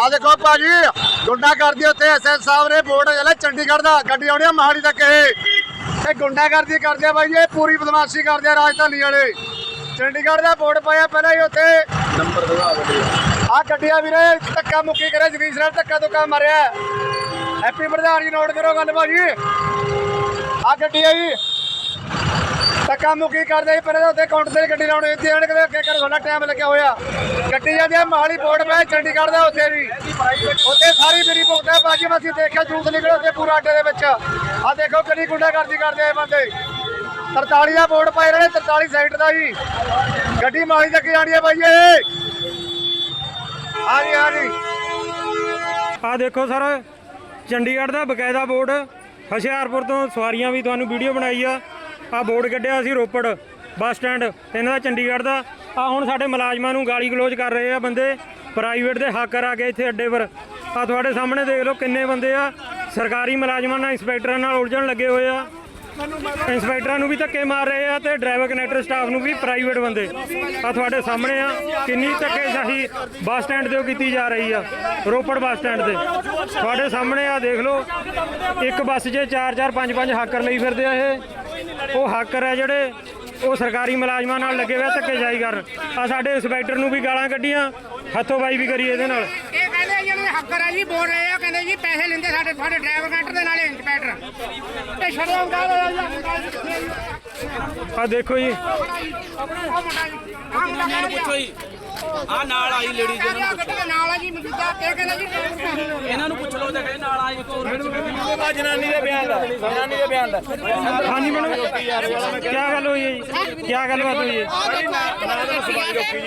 ਆ ਦੇਖੋ ਭਾਜੀ ਗੁੰਡਾ ਕਰਦੀ ਉੱਥੇ ਐਸਐਸ ਸਾਹਿਬ ਨੇ ਬੋਰਡ ਜਿਹੜਾ ਚੰਡੀਗੜ੍ਹ ਦਾ ਗੱਡੀ ਆਉਣੀ ਆ ਮਹਾਲੀ ਤੱਕ ਇਹ। ਇਹ ਗੁੰਡਾ ਕਰਦੀ ਕਰਦੇ ਆ ਬਾਈ ਇਹ ਪੂਰੀ ਬਦਮਾਸ਼ੀ ਕਰਦੇ ਆ ਰਾਜਧਾਨੀ ਵਾਲੇ। ਚੰਡੀਗੜ੍ਹ ਦਾ ਬੋਰਡ ਪਾਇਆ ਪਹਿਲਾਂ ਹੀ ਉੱਥੇ। ਨੰਬਰ ਦਿਖਾ ਆ ਗੱਡੀਆਂ ਵੀਰੇ ਧੱਕਾ ਮੁੱਕੀ ਕਰੇ ਜਗੀਸ਼ ਨਾਲ ਧੱਕਾ ਧੁੱਕਾ ਮਾਰਿਆ। ਹੈਪੀ ਪ੍ਰਧਾਨ ਜੀ ਨੋਟ ਕਰੋ ਗੱਲ ਭਾਜੀ। ਆ ਗੱਡੀ ਆ ਜੀ ਧੱਕਾ ਮੁੱਕੀ ਕਰਦੇ ਸੀ ਪਹਿਲਾਂ ਤਾਂ ਉੱਥੇ ਕਾਊਂਟਰ ਤੇ ਗੱਡੀ ਲਾਉਣੀ ਇੱਥੇ ਆਣ ਕੇ ਅੱਗੇ ਕਰ ਸਾਡਾ ਟਾਈਮ ਲੱਗਿਆ ਹੋਇਆ। ਗੱਡੀ ਜਾਂਦੀ ਆ ਮਾਲੀ ਬੋਰਡ ਪੈ ਚੰਡੀਗੜ੍ਹ ਦਾ ਉੱਥੇ ਵੀ। ਉੱਥੇ ਸਾਰੀ ਮੇਰੀ ਭੁਗਤਾ ਬਾਜੀ ਮਸੀ ਦੇਖਿਆ, ਜੂਸ ਨਿਕਲਿਆ ਉੱਥੇ ਪੂਰਾ ਅੱਡੇ ਦੇ ਵਿੱਚ। ਆ ਦੇਖੋ ਕਿੰਨੀ ਗੁੰਡਾ ਕਰਦੇ ਆ ਬੰਦੇ। 43 ਦਾ ਬੋਰਡ ਪਾਏ ਰਹੇ ਨੇ 43 ਸਾਈਡ ਦਾ ਜੀ ਗੱਡੀ ਮਾਲੀ ਤੱਕ ਜਾਣੀ ਆ ਬਾਈ ਇਹ। ਹਾਂ ਜੀ ਹਾਂ ਜੀ ਆ ਦੇਖੋ ਸਰ, ਚੰਡੀਗੜ੍ਹ ਦਾ ਬਕਾਇਦਾ ਬੋਰਡ ਹੁਸ਼ਿਆਰਪੁਰ ਤੋਂ ਸਵਾਰੀਆਂ ਵੀ ਤੁਹਾਨੂੰ ਵੀਡੀਓ ਬਣਾਈ ਆ। ਆ ਬੋਰਡ ਕੱਢਿਆ ਸੀ ਰੋਪੜ ਬੱਸ ਸਟੈਂਡ ਤੇ ਇਹਨਾਂ ਦਾ ਚੰਡੀਗੜ੍ਹ ਦਾ। ਆ ਹੁਣ ਸਾਡੇ ਮੁਲਾਜ਼ਮਾਂ ਨੂੰ ਗਾਲੀ ਗਲੋਚ ਕਰ ਰਹੇ ਆ ਬੰਦੇ। ਪ੍ਰਾਈਵੇਟ ਦੇ ਹਾਕਰ ਆ ਗਏ ਇੱਥੇ ਅੱਡੇ ਪਰ। ਆ ਤੁਹਾਡੇ ਸਾਹਮਣੇ ਦੇਖ ਲਓ ਕਿੰਨੇ ਬੰਦੇ ਆ। ਸਰਕਾਰੀ ਮੁਲਾਜ਼ਮਾਂ ਨਾਲ ਇੰਸਪੈਕਟਰਾਂ ਨਾਲ ਉਲਝਣ ਲੱਗੇ ਹੋਏ ਆ। ਇੰਸਪੈਕਟਰਾਂ ਨੂੰ ਵੀ ਧੱਕੇ ਮਾਰ ਰਹੇ ਆ ਤੇ ਡਰਾਈਵਰ ਕਨੈਕਟਰ ਸਟਾਫ ਨੂੰ ਵੀ ਪ੍ਰਾਈਵੇਟ ਬੰਦੇ। ਆ ਤੁਹਾਡੇ ਸਾਹਮਣੇ ਆ ਕਿੰਨੀ ਧੱਕੇਸ਼ਾਹੀ ਬੱਸ ਸਟੈਂਡ ਤੇ ਉਹ ਕੀਤੀ ਜਾ ਰਹੀ ਆ, ਰੋਪੜ ਬੱਸ ਸਟੈਂਡ ਤੇ। ਤੁਹਾਡੇ ਸਾਹਮਣੇ ਆ ਦੇਖ ਲਓ, ਇੱਕ ਬੱਸ 'ਚ 4 4 5 5 ਹਾਕਰ ਲਈ ਫਿਰਦੇ ਆ ਇਹ। ਉਹ ਹਾਕਰ ਆ ਜਿਹੜੇ ਉਹ ਸਰਕਾਰੀ ਮੁਲਾਜ਼ਮਾਂ ਨਾਲ ਲੱਗੇ ਹੋਏ ਆ ਧੱਕੇਸ਼ਾਹੀ ਕਰਨ ਆ ਸਾਡੇ ਇੰਸਪੈਕਟਰ ਨੂੰ ਵੀ ਗਾਲਾਂ ਕੱਢੀਆਂ ਹੱਥੋਂ ਬਾਈ ਵੀ ਕਰੀ ਇਹਦੇ ਨਾਲ। ਇਹ ਕਹਿੰਦੇ ਜਿਹੜੇ ਹੱਕਰ ਆ ਜੀ ਬੋਲ ਰਹੇ ਆ ਕਹਿੰਦੇ ਜੀ ਪੈਸੇ ਲੈਂਦੇ ਸਾਡੇ ਸਾਡੇ ਡਰਾਈਵਰ ਕੰਟਰ ਦੇ ਨਾਲੇ ਇੰਸਪੈਕਟਰ ਇਹ ਸ਼ਰਮ ਗੱਲ ਆ ਜੀ? ਆ ਦੇਖੋ ਜੀ। ਇਹਨਾਂ ਨੂੰ ਪੁੱਛੋ ਜੀ। ਆ ਨਾਲ ਆਈ ਲੇਡੀ ਗੱਡੀ ਦੇ ਨਾਲ ਆ ਜੀ ਮੌਜੂਦਾ। ਇਹ ਕਹਿੰਦਾ ਜੀ ਇਹਨਾਂ ਨੂੰ ਪੁੱਛ ਲਓ ਤੇ ਕਹੇ ਨਾਲ ਆਈ ਇੱਕ ਹੋਰ ਹਾਂਜੀ ਮੈਡਮ ਕੀ ਗੱਲ ਹੋਈ ਹੈ ਜੀ? ਕੀ ਗੱਲਬਾਤ ਹੋਈ ਹੈ?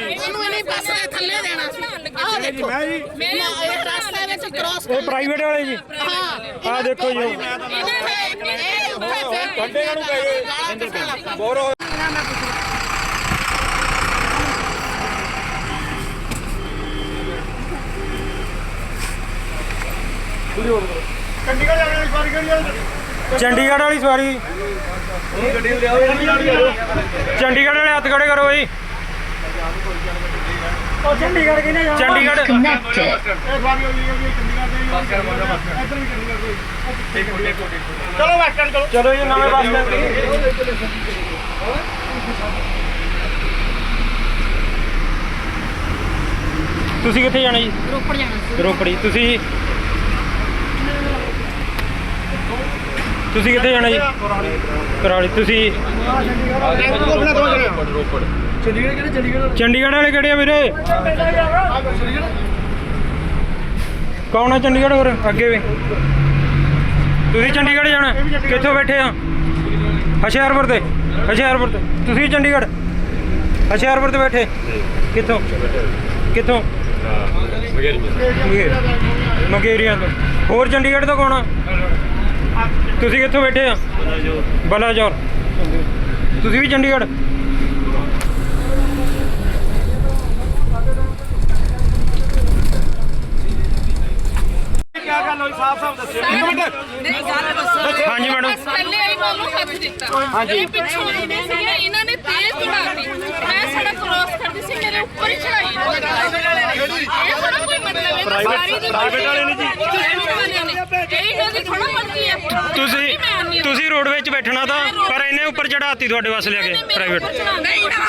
ਇਹਨੂੰ ਨਹੀਂ ਬੱਸ ਦੇ ਥੱਲੇ ਦੇਣਾ ਸੀ। ਆਹ ਦੇਖੋ। ਮੈਂ ਜੀ ਮੇਰੇ ਇਹ ਰਸਤੇ ਵਿੱਚ ਕ੍ਰਾਸ ਇਹ ਪ੍ਰਾਈਵੇਟ ਵਾਲੇ ਜੀ। ਹਾਂ। ਆ ਦੇਖੋ ਜੀ ਇਹਨੇ ਇਹ ਉੱਥੇ ਕੰਡੇ ਨੂੰ। ਗਏ ਚੰਡੀਗੜ੍ਹ ਵਾਲੀ ਸਵਾਰੀ। ਕਿਹੜੀ ਚੰਡੀਗੜ੍ਹ ਵਾਲੀ ਸਵਾਰੀ ਚੰਡੀਗੜ੍ਹ ਵਾਲੇ ਹੱਥ ਖੜੇ ਕਰੋ ਜੀ ਉਹ ਚੰਡੀਗੜ੍ਹ। ਕਿਨੇ ਜਾਣਾ ਚੰਡੀਗੜ੍ਹ ਇਹ ਸਵਾਰੀ ਹੋਈ ਹੈ ਜੀ ਚੰਡੀਗੜ੍ਹ ਦੇ ਬਸ ਕਰ ਇੱਧਰ ਵੀ ਚੰਡੀਗੜ੍ਹ ਦੇ ਚਲੋ ਵੈਸਟਰਨ ਚਲੋ ਚਲੋ ਜੀ ਨਵੇਂ ਬੱਸ ਸਟੈਂਡ ਤੁਸੀਂ ਕਿੱਥੇ ਜਾਣਾ ਜੀ? ਰੋਪੜ ਜਾਣਾ ਰੋਪੜੀ। ਤੁਸੀਂ ਤੁਸੀਂ ਕਿੱਥੇ ਜਾਣਾ ਜੀ? ਕਰਾਲੀ ਤੁਸੀਂ? ਚੰਡੀਗੜ੍ਹ ਕਿਹੜੇ ਚੰਡੀਗੜ੍ਹ ਚੰਡੀਗੜ੍ਹ ਵਾਲੇ ਕਿਹੜੇ ਆ ਵੀਰੇ? ਕੌਣ ਆ ਚੰਡੀਗੜ੍ਹ ਹੋਰ? ਅੱਗੇ ਵੀ। ਤੁਸੀਂ ਚੰਡੀਗੜ੍ਹ ਜਾਣਾ? ਕਿੱਥੋਂ ਬੈਠੇ ਆ ਹੁਸ਼ਿਆਰਪੁਰ ਤੇ। ਹੁਸ਼ਿਆਰਪੁਰ ਤੇ। ਤੁਸੀਂ ਚੰਡੀਗੜ੍ਹ? ਹੁਸ਼ਿਆਰਪੁਰ ਤੇ ਬੈਠੇ? ਕਿੱਥੋਂ? ਕਿੱਥੋਂ? ਮਗੇਰ ਮਗੇਰੀਆਂ ਤੋਂ। ਹੋਰ ਚੰਡੀਗੜ੍ਹ ਤੋਂ ਕੌਣ ਆ? ਤੁਸੀਂ ਕਿੱਥੋਂ ਬੈਠੇ ਆ? ਬਲਾਜੌਰ ਤੁਸੀਂ ਵੀ ਚੰਡੀਗੜ੍ਹ? ਨਹੀਂ ਗੱਲ ਦੱਸੋ। ਹਾਂਜੀ ਮੈਡਮ। ਥੱਲੇ ਆਈ ਮੈਨੂੰ ਹੱਥ ਦਿੱਤਾ। ਹਾਂਜੀ। ਇਹ ਪਿੱਛੋਂ ਆਉਂਦੇ ਸੀਗੇ ਇਹਨਾਂ ਨੇ ਤੇਜ਼ ਦੌੜਾਤੀ। ਮੈਂ ਸੜਕ ਕ੍ਰੋਸ ਕਰਦੀ ਸੀ ਮੇਰੇ ਉੱਪਰ ਹੀ ਚੜਾਈ ਇਹ ਥੋੜਾ ਕੋਈ ਮਤਲਬ ਹੈ ਪ੍ਰਾਈਵੇਟ ਪ੍ਰਾਈਵੇਟ ਵਾਲੇ ਨੇ ਜੀ। ਦੀ ਥੋੜਾ ਮਰਜ਼ੀ ਹੈ। ਤੁਸੀਂ ਤੁਸੀਂ ਰੋਡ ਵਿੱਚ ਬੈਠਣਾ ਤਾਂ ਪਰ ਇਹਨੇ ਉੱਪਰ ਚੜਾਤੀ ਤੁਹਾਡੇ ਵਾਸਤੇ ਲਿਆ ਕੇ ਪ੍ਰਾਈਵੇਟ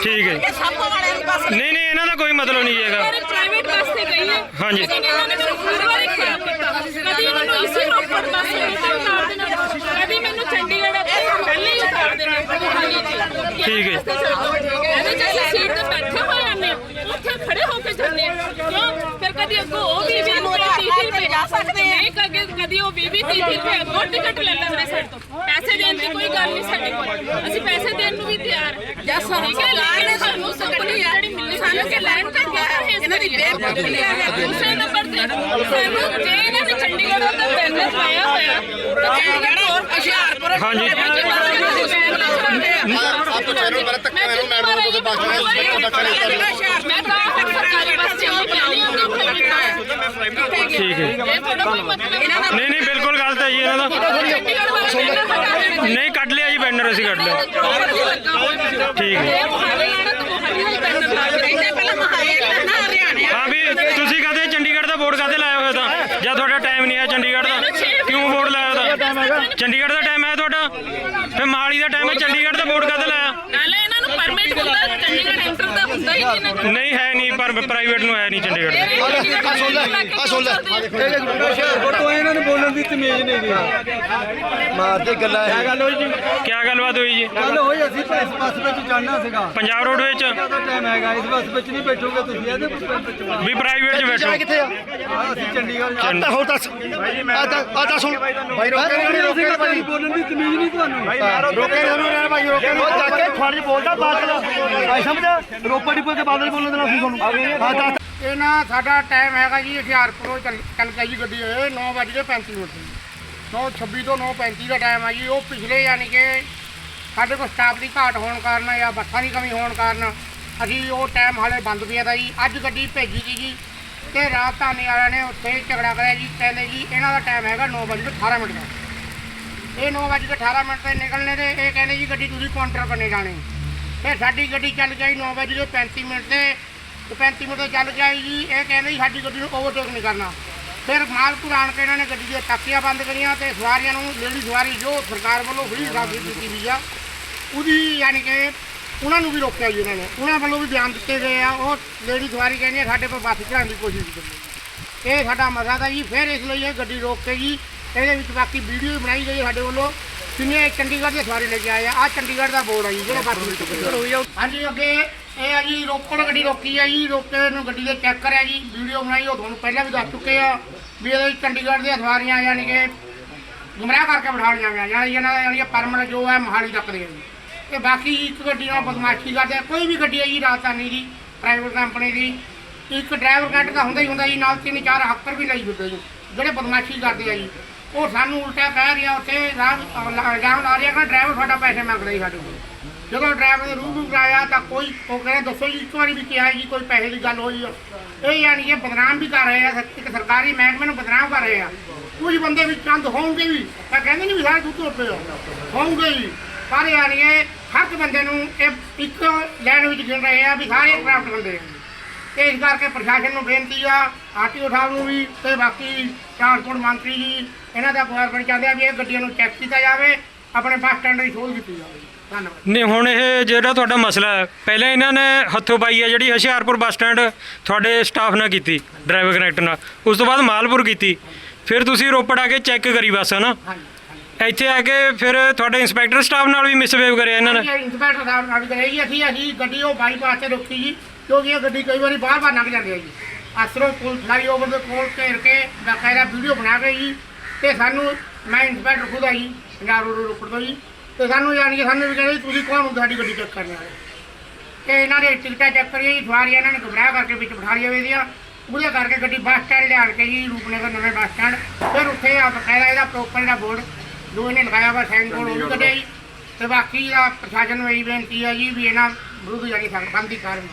ਠੀਕ ਹੈ ਸਭ ਵਾਲਿਆਂ ਦੀ ਬੱਸ ਨਹੀਂ ਨਹੀਂ ਇਹਨਾਂ ਦਾ ਕੋਈ ਮਤਲਬ ਨਹੀਂ ਹੈਗਾ। ਮੇਰੇ ਪ੍ਰਾਈਵੇਟ ਬੱਸ ਤੇ ਗਈ ਹੈ। ਹਾਂਜੀ। ਇਹਨਾਂ ਨੇ ਮੈਨੂੰ ਹਰ ਵਾਰੀ ਖਰਾਬ ਕੀਤਾ। ਕਦੀ ਮੈਨੂੰ ਇਸੇ ਰੋਪੜ ਬੱਸ ਤੇ ਉਤਾਰ ਦੇਣਾ ਕਦੀ ਮੈਨੂੰ ਚੰਡੀਗੜ੍ਹ ਇੱਥੇ ਪਹਿਲੇ ਹੀ ਉਤਾਰ ਦੇਣਾ। ਮੋਹਾਲੀ ਚ ਠੀਕ ਹੈ। ਇਹਦੇ ਚ ਸੀਟ ਤੇ ਬੈਠੇ ਹੋਏ ਆਨੇ ਉੱਥੇ ਖੜੇ ਹੋ ਕੇ ਜਾਂਦੇ। ਕਿਉਂ? ਫਿਰ ਕਦੀ ਅੱਗੋਂ ਉਹ ਵੀ ਵੀ ਨੂੰ 30 ਰੁਪਏ ਜਾ ਸਕਦੇ ਆ ਨਹੀਂ ਕਦੇ ਉਹ ਵੀ ਵੀ 30 ਰੁਪਏ ਅੱਗੋਂ ਟਿਕਟ ਲੈ ਲੈਂਦੇ ਸਾਡੇ ਤੋਂ। ਪੈਸੇ ਦੇਣ ਦੀ ਕੋਈ ਗੱਲ ਨਹੀਂ ਸਾਡੇ ਕੋਲ। ਅਸੀਂ ਪੈਸੇ ਦੇਣ ਨੂੰ ਵੀ ਤਿਆਰ ਜਾਂ ਸਰਕਾਰ ਨੇ ਸਾਨੂੰ ਜਿਹੜੀ ਮਿਲੀ ਸਾਨੂੰ ਕਿ ਲੈਣ ਤੇ ਗਿਆ ਹੈ ਇਹਨਾਂ ਦੀ ਬੇਵਕੂਫੀ ਹੈ। ਦੂਸਰੇ ਨੰਬਰ ਤੇ ਸਾਨੂੰ ਜੇ ਇਹਨਾਂ ਨੇ ਚੰਡੀਗੜ੍ਹ ਦਾ ਬੈਨਰ ਪਾਇਆ ਹੋਇਆ ਤਾਂ ਚੰਡੀਗੜ੍ਹ ਹੋਰ ਹੁਸ਼ਿਆਰਪੁਰ ਹਾਂਜੀ। ਆਪ ਤੋਂ ਚੈਨਲ ਪਰ ਤੱਕ ਮੈਂ ਬੋਲ ਦੋ ਬਾਕੀ ਮੈਂ ਤਾਂ ਸਰਕਾਰੀ ਬੱਸ ਚ ਹੀ ਪਿਆਲੀ ਹੁੰਦੀ ਠੀਕ ਹੈ। ਨਹੀਂ ਨਹੀਂ ਬਿਲਕੁਲ ਗਲਤ ਹੈ ਜੀ ਇਹਨਾਂ ਦਾ। ਨਹੀਂ ਕੱਢ ਲਿਆ ਜੀ ਬੈਨਰ ਅਸੀਂ ਕੱਢ ਲਿਆ। ਠੀਕ ਹੈ। ਹਾਂ ਵੀ ਤੁਸੀਂ ਕਹਦੇ ਚੰਡੀਗੜ੍ਹ ਦਾ ਬੋਰਡ ਕਾਹਦੇ ਲਾਇਆ ਹੋਇਆ ਤਾਂ? ਜਾਂ ਤੁਹਾਡਾ ਟਾਈਮ ਨਹੀਂ ਹੈ ਚੰਡੀਗੜ੍ਹ ਦਾ? ਕਿਉਂ ਬੋਰਡ ਲਾਇਆ ਹੋਇਆ ਚੰਡੀਗੜ੍ਹ ਦਾ ਟਾਈਮ ਹੈ ਤੁਹਾਡਾ? ਫਿਰ ਮਹਾਲੀ ਦਾ ਟਾਈਮ ਹੈ ਚੰਡੀਗੜ੍ਹ ਦਾ ਬੋਰਡ ਕਦ ਲਾਇਆ? ਨਾਲੇ ਇਹਨਾਂ ਨੂੰ ਪਰਮਿਟ ਹੁੰਦਾ ਚੰਡੀਗੜ੍ਹ ਐਂਟਰ ਦਾ ਹੁੰਦਾ ਹੀ ਨਹੀਂ ਇਹਨਾਂ ਕੋਲ। ਨਹੀਂ ਹੈ ਨਹੀਂ ਪਰ ਪ੍ਰਾਈਵੇਟ ਨੂੰ ਹੈ ਨਹੀਂ ਚੰਡੀਗੜ੍ਹ ਦਾ। ਆ ਸੁਣ ਲੈ ਆ ਸੁਣ ਲੈ। ਤੋਂ ਇਹਨਾਂ ਨੂੰ ਬੋਲਣ ਦੀ ਤਮੀਜ਼ ਨਹੀਂ ਗਈ ਮਾਰਦੇ ਗੱਲਾਂ ਇਹ। ਗੱਲ ਹੋਈ ਜੀ? ਕੀ ਗੱਲਬਾਤ ਹੋਈ ਜੀ? ਗੱਲ ਹੋਈ ਅਸੀਂ ਤਾਂ ਇਸ ਬੱਸ ਵਿੱਚ ਜਾਣਾ ਸੀਗਾ। ਪੰਜਾਬ ਰੋਡ ਵਿੱਚ? ਦਾ ਟਾਈਮ ਹੈਗਾ ਇਸ ਬੱਸ ਵਿੱਚ ਨਹੀਂ ਬੈਠੋਗੇ ਤੁਸੀਂ ਇਹਦੇ ਵਿੱਚ ਬੈਠੋ ਵੀ ਪ੍ਰਾਈਵੇਟ 'ਚ ਬੈਠੋ। ਕਿੱਥੇ ਆ? ਆਹ ਅਸੀਂ ਚੰਡੀਗੜ੍ਹ ਜਾਣਾ ਤਾਂ ਦੱਸ। ਆ ਤਾਂ ਆ ਤਾਂ ਸੁਣ। ਭਾਈ ਰੋਕੇ ਨਹੀਂ ਰੋਕੇ ਨੀ ਭਾਈ ਬੋਲਣ ਦੀ ਤਮੀਜ਼ ਨਹੀਂ ਤੁਹਾਨੂੰ। ਰੋਕੇ ਜ਼ਰੂਰ ਰਹਿਣ ਭਾਈ ਰੋਕੇ ਉਹ ਚਾਚੇ ਫੜ ਬੋਲਦਾ ਬਾਤ ਸਮਝ ਰੋਪੜ ਡਿਪੋ ਤੇ ਬਾਦਲ ਬੋਲਣ ਦੇ ਨਾਲ ਤੁਹਾਨੂੰ। ਹਾਂ, ਤਾਂ ਇਹ ਨਾ ਸਾਡਾ ਟਾਈਮ ਹੈਗਾ ਜੀ ਹੁਸ਼ਿਆਰਪੁਰੋਂ ਚੱਲ ਚੱਲ ਕੇ ਜੀ ਗੱਡੀ ਇਹ 9:35 ਮਿੰਟ। 9:26 ਤੋਂ 9:35 ਦਾ ਟਾਈਮ ਆ ਜੀ। ਉਹ ਪਿਛਲੇ ਯਾਨੀ ਕਿ ਸਾਡੇ ਕੋਲ ਸਟਾਫ ਦੀ ਘਾਟ ਹੋਣ ਕਾਰਨ ਜਾਂ ਬੱਸਾਂ ਦੀ ਕਮੀ ਹੋਣ ਕਾਰਨ ਅਸੀਂ ਉਹ ਟਾਈਮ ਹਾਲੇ ਬੰਦ ਪਿਆ ਦਾ ਜੀ। ਅੱਜ ਗੱਡੀ ਭੇਜੀ ਸੀ ਜੀ ਤੇ ਰਾਜਧਾਨੀ ਵਾਲਿਆਂ ਨੇ ਉੱਥੇ ਝਗੜਾ ਕਰਿਆ ਜੀ। ਕਹਿੰਦੇ ਜੀ ਇਹਨਾਂ ਦਾ ਟਾਈਮ ਹੈਗਾ 9:18 ਮਿੰਟ ਦਾ। ਇਹ 9:18 ਮਿੰਟ ਤੇ ਨਿਕਲਣੇ ਤੇ ਇਹ ਕਹਿੰਦੇ ਜੀ ਗੱਡੀ ਤੁਸੀਂ ਕਾਊਂਟਰ ਕਰਨੇ ਜਾਣੇ। ਫਿਰ ਸਾਡੀ ਗੱਡੀ ਚੱਲ ਗਈ 9:35 ਮਿੰਟ ਤੇ ਤੇ 35 ਮਿੰਟ ਤੇ ਚੱਲ ਗਈ ਜੀ, ਇਹ ਕਹਿੰਦੇ ਜੀ ਸਾਡੀ ਗੱਡੀ ਨੂੰ ਓਵਰਟੇਕ ਨਹੀਂ ਕਰਨਾ। ਫਿਰ ਮਾਲਪੁਰ ਆਣ ਕੇ ਇਹਨਾਂ ਨੇ ਗੱਡੀ ਦੀਆਂ ਟਾਕੀਆਂ ਬੰਦ ਕਰੀਆਂ ਤੇ ਸਵਾਰੀਆਂ ਨੂੰ ਲੇਡੀ ਸਵਾਰੀ ਜੋ ਸਰਕਾਰ ਵੱਲੋਂ ਫ੍ਰੀ ਸਾਬਿਤ ਕੀਤੀ ਗਈ ਆ, ਉਹਦੀ ਯਾਨੀ ਕਿ ਉਹਨਾਂ ਨੂੰ ਵੀ ਰੋਕਿਆ ਜੀ ਉਹਨਾਂ ਨੇ। ਉਹਨਾਂ ਵੱਲੋਂ ਵੀ ਬਿਆਨ ਦਿੱਤੇ ਗਏ ਆ, ਉਹ ਲੇਡੀ ਸਵਾਰੀ ਕਹਿੰਦੀ ਆ, ਸਾਡੇ ਪਰ ਬੱਸ ਚੜਾਉਣ ਦੀ ਕੋਸ਼ਿਸ਼ ਕੀਤੀ ਇਹ ਸਾਡਾ ਮਸਲਾ ਤਾਂ ਜੀ, ਫਿਰ ਇਸ ਲਈ ਇਹ ਗੱਡੀ ਰੋਕ ਕੇ ਜੀ ਇਹਦੇ ਵਿੱਚ ਬਾਕੀ ਵੀਡੀਓ ਵੀ ਬਣਾਈ ਗਈ ਹੈ ਸਾਡੇ ਵੱਲੋਂ। ਕਿੰਨੇ ਚੰਡੀਗੜ੍ਹ ਦੇ ਸਵਾਰੀ ਲੈ ਕੇ ਆਏ ਆ। ਆ ਚੰਡੀਗੜ੍ਹ ਦਾ ਬੋਰਡ ਆ ਜੀ ਜਿਹੜਾ ਬੱਸ ਵਿੱਚ ਹਾਂਜੀ ਅੱਗੇ ਇਹ ਆ ਜੀ ਰੋਪੜ ਗੱਡੀ ਰੋਕੀ ਆ ਜੀ ਰੋਕੇ ਨੂੰ ਗੱਡੀ ਦੇ ਚੈੱਕ ਕਰਿਆ ਜੀ ਵੀਡੀਓ ਬਣਾਈ ਉਹ ਤੁਹਾਨੂੰ ਪਹਿਲਾਂ ਵੀ ਦੱਸ ਚੁੱਕੇ ਆ ਵੀ ਇਹਦੇ ਵਿੱਚ ਚੰਡੀਗੜ੍ਹ ਦੀਆਂ ਸਵਾਰੀਆਂ ਯਾਨੀ ਕਿ ਗੁੰਮਰਾਹ ਕਰਕੇ ਬਿਠਾ ਲਿਆ ਗਿਆ ਯਾਨੀ ਇਹਨਾਂ ਦਾ ਯਾਨੀ ਪਰਮਨੈਂਟ ਜੋ ਹੈ ਮਹਾਲੀ ਤੱਕ ਦੇ ਜੀ। ਤੇ ਬਾਕੀ ਇੱਕ ਗੱਡੀ ਨਾਲ ਬਦਮਾਸ਼ੀ ਕਰਦੇ ਆ ਕੋਈ ਵੀ ਗੱਡੀ ਹੈ ਜੀ ਰਾਜਧਾਨੀ ਦੀ ਪ੍ਰਾਈਵੇਟ ਕੰਪਨੀ ਦੀ ਇੱਕ ਡਰਾਈਵਰ ਕੱਟ ਦਾ ਹੁੰਦਾ ਹੀ ਹੁੰਦਾ ਜੀ ਨਾਲ ਤਿੰਨ ਚਾਰ ਹੱਕਰ ਵੀ ਲਈ ਫਿਰਦੇ ਜੀ ਜਿਹੜੇ ਬਦਮਾਸ਼ੀ ਕਰਦੇ ਆ ਜੀ। ਉਹ ਸਾਨੂੰ ਉਲਟਾ ਕਹਿ ਰਿਹਾ ਉੱਥੇ, ਰਾਹ ਇਲਜ਼ਾਮ ਲਾ ਰਿਹਾ ਕਿ ਡਰਾਈਵਰ ਤੁਹਾਡਾ ਪੈਸੇ ਮੰਗਦਾ ਜੀ ਸਾਡੇ ਕੋਲ। ਜਦੋਂ ਡਰਾਈਵਰ ਨੇ ਰੂਬਰੂ ਕਰਾਇਆ ਤਾਂ ਕੋਈ, ਉਹ ਕਹਿੰਦਾ ਦੱਸੋ ਜੀ, ਇੱਕ ਵਾਰੀ ਵੀ ਕਿਹਾ ਜੀ, ਕੋਈ ਪੈਸੇ ਦੀ ਗੱਲ ਹੋਈ ਆ। ਇਹ ਯਾਨੀ ਕਿ ਬਦਨਾਮ ਵੀ ਕਰ ਰਹੇ ਆ ਇੱਕ ਸਰਕਾਰੀ ਮਹਿਕਮੇ ਨੂੰ ਬਦਨਾਮ ਕਰ ਰਹੇ ਆ। ਕੁਝ ਬੰਦੇ ਵੀ ਚੰਦ ਹੋਣਗੇ ਵੀ, ਤਾਂ ਕਹਿੰਦੇ ਨਹੀਂ ਵੀ ਸਾਰੇ ਦੁੱਧ ਉੱਤੇ ਆ। ਹੋਣਗੇ ਜੀ ਪਰ ਯਾਨੀ ਇਹ ਹਰ ਇੱਕ ਬੰਦੇ ਨੂੰ ਇਹ ਇੱਕ ਲੈਣ ਵਿੱਚ ਗਿਣ ਰਹੇ ਆ ਵੀ ਸਾਰੇ ਕਰਾਫਟ ਬੰਦੇ ਆ। ਤੇ ਇਸ ਕਰਕੇ ਪ੍ਰਸ਼ਾਸਨ ਨੂੰ ਬੇਨਤੀ ਆ ਆਰਟੀਓ ਸਾਹਿਬ ਨੂੰ ਵੀ ਤੇ ਬਾਕੀ ਟਰਾਂਸਪੋਰਟ ਮੰਤਰੀ ਜੀ ਇਹਨਾਂ ਦਾ ਗਵਰਨਮੈਂਟ ਚਾਹੁੰਦੇ ਆ ਵੀ ਇਹ ਗੱਡੀਆਂ ਨੂੰ ਚੈੱਕ ਕੀਤਾ ਜਾਵੇ ਆਪਣੇ ਬੱਸ ਸਟੈਂਡ ਦੀ ਸਹੂਲਤ ਦਿੱਤੀ ਜਾਵੇ। ਧੰਨਵਾਦ। ਨਹੀਂ ਹੁਣ ਇਹ ਜਿਹੜਾ ਤੁਹਾਡਾ ਮਸਲਾ ਹੈ ਪਹਿਲਾਂ ਇਹਨਾਂ ਨੇ ਹੱਥੋਂ ਪਾਈ ਹੈ ਜਿਹੜੀ ਹੁਸ਼ਿਆਰਪੁਰ ਬੱਸ ਸਟੈਂਡ ਤੁਹਾਡੇ ਸਟਾਫ ਨਾਲ ਕੀਤੀ ਡਰਾਈਵਰ ਕਨੈਕਟ ਨਾਲ। ਉਸ ਤੋਂ ਬਾਅਦ ਮਾਲਪੁਰ ਕੀਤੀ। ਫਿਰ ਤੁਸੀਂ ਰੋਪੜ ਆ ਕੇ ਚੈੱਕ ਕਰੀ ਬੱਸ ਹਨਾ? ਇੱਥੇ ਆ ਕੇ ਫਿਰ ਤੁਹਾਡੇ ਇੰਸਪੈਕਟਰ ਸਟਾਫ ਨਾਲ ਵੀ ਮਿਸਬਿਹੇਵ ਕਰਿਆ ਇਹਨਾਂ ਨੇ। ਇੰਸਪੈਕਟਰ ਸਾਹਿਬ ਨਾਲ ਵੀ ਕਰਿਆ ਜੀ। ਅਸੀਂ ਅਸੀਂ ਗੱਡੀ ਉਹ ਬਾਈਪਾਸ ਤੇ ਰੋਕੀ ਜੀ ਕਿਉਂਕਿ ਇਹ ਗੱਡੀ ਕਈ ਵਾਰੀ ਬਾਹਰ ਬਾਹਰ ਲੰਘ ਜਾਂਦੀ ਹੈ ਜੀ। ਅਸਰੋ ਪੁਲ ਫਲਾਈਓਵਰ ਦੇ ਕੋਲ ਘੇਰ ਕੇ ਬਕਾਇਦਾ ਵੀਡੀਓ ਬਣਾ ਕੇ ਜੀ। ਤੇ ਸਾਨੂੰ ਮੈਂ ਇੰਸਪੈਕਟਰ ਖੁਦ ਆ ਜੀ ਪੰਜਾਬ ਰੋਡ ਰੋਪੜ ਤੋਂ ਜੀ ਤੇ ਸਾਨੂੰ ਜਾਣ ਕੇ ਸਾਨੂੰ ਵੀ ਕਹਿੰਦੇ ਜੀ, ਤੁਸੀਂ ਕੌਣ ਹੋ ਸਾਡੀ ਗੱਡੀ ਚੈੱਕ ਕਰਨ ਵਾਲੇ। ਤੇ ਇਹਨਾਂ ਦੇ ਟਿਕਟਾਂ ਚੈੱਕ ਕਰੀਏ ਜੀ ਸਵਾਰੀਆਂ ਇਹਨਾਂ ਨੇ ਘਬਰਾ ਕਰਕੇ ਵਿੱਚ ਬਿਠਾ ਲਿਆ ਦੀਆਂ ਉਹਦੇ ਕਰਕੇ ਗੱਡੀ ਬੱਸ ਸਟੈਂਡ ਲਿਆ ਕੇ ਜੀ ਰੂਪਨਗਰ ਨਵੇਂ ਬੱਸ ਸਟੈਂਡ ਫਿਰ ਉੱਥੇ ਆ ਬਕਾਇਦਾ ਇਹਦਾ ਪ੍ਰੋਪਰ ਜਿਹੜਾ ਬੋਰਡ ਜੋ ਇਹਨੇ ਲਗਾਇਆ ਵਾ ਸਾਈਨ ਬੋਰਡ ਉਹ ਵੀ ਕੱਢਿਆ ਜੀ। ਤੇ ਬਾਕੀ ਦਾ ਪ੍ਰਸ਼ਾਸਨ ਨੂੰ ਇਹੀ ਬੇਨਤੀ ਹੈ ਜੀ ਵੀ ਇਹਨਾਂ ਵਿਰੁੱਧ ਜਾਣੀ ਬੰਦੀ ਕਾਰਨ